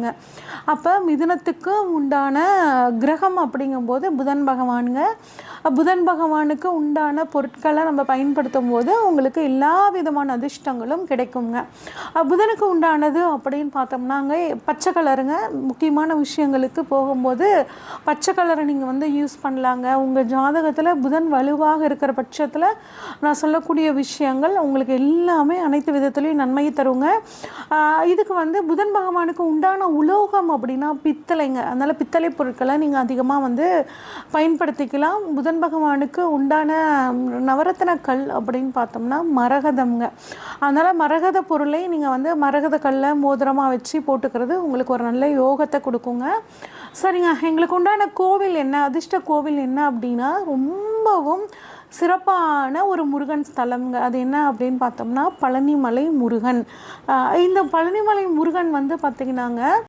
கிடையாதுங்க அப்போ மிதுனத்துக்கு உண்டான கிரகம் அப்படிங்கும்போது புதன் பகவானுங்க. புதன் பகவானுக்கு உண்டான பொருட்களை நம்ம பயன்படுத்தும் போது உங்களுக்கு எல்லா விதமான அதிர்ஷ்டங்களும் கிடைக்குங்க. புதனுக்கு உண்டானது அப்படின்னு பார்த்தோம்னாங்க பச்சை கலருங்க. முக்கியமான விஷயங்களுக்கு போகும்போது பச்சை கலரை நீங்கள் வந்து யூஸ் பண்ணலாங்க. உங்கள் ஜாதகத்தில் புதன் வலுவாக இருக்கிற பட்சத்தில் நான் சொல்லக்கூடிய விஷயங்கள் உங்களுக்கு எல்லாமே அனைத்து விதத்துலேயும் நன்மையை தருங்க. இதுக்கு வந்து புதன் பகவானுக்கு உண்டான உலோகம் அப்படின்னா பித்தளைங்க. அதனால் பித்தளை பொருட்களை நீங்கள் அதிகமாக வந்து பயன்படுத்திக்கலாம். புதன் பகவானுக்கு உண்டான நவரத்தன கல் அப்படின்னு பார்த்தோம்னா மரகதம்ங்க. அதனால் மரகத பொருளை நீங்கள் வந்து மரகத கல்லை மோதிரமாக வச்சு போட்டுக்கிறது உங்களுக்கு ஒரு நல்ல யோகத்தை கொடுக்குங்க. சரிங்க. எங்களுக்கு உண்டான கோவில் என்ன? அதிர்ஷ்ட கோவில் என்ன அப்படின்னா ரொம்ப ரொம்பவும் சிறப்பான ஒரு முருகன் ஸ்தலம்ங்க. அது என்ன அப்படின்னு பார்த்தோம்னா பழனிமலை முருகன். இந்த பழனிமலை முருகன் வந்து பார்த்திங்கன்னாங்க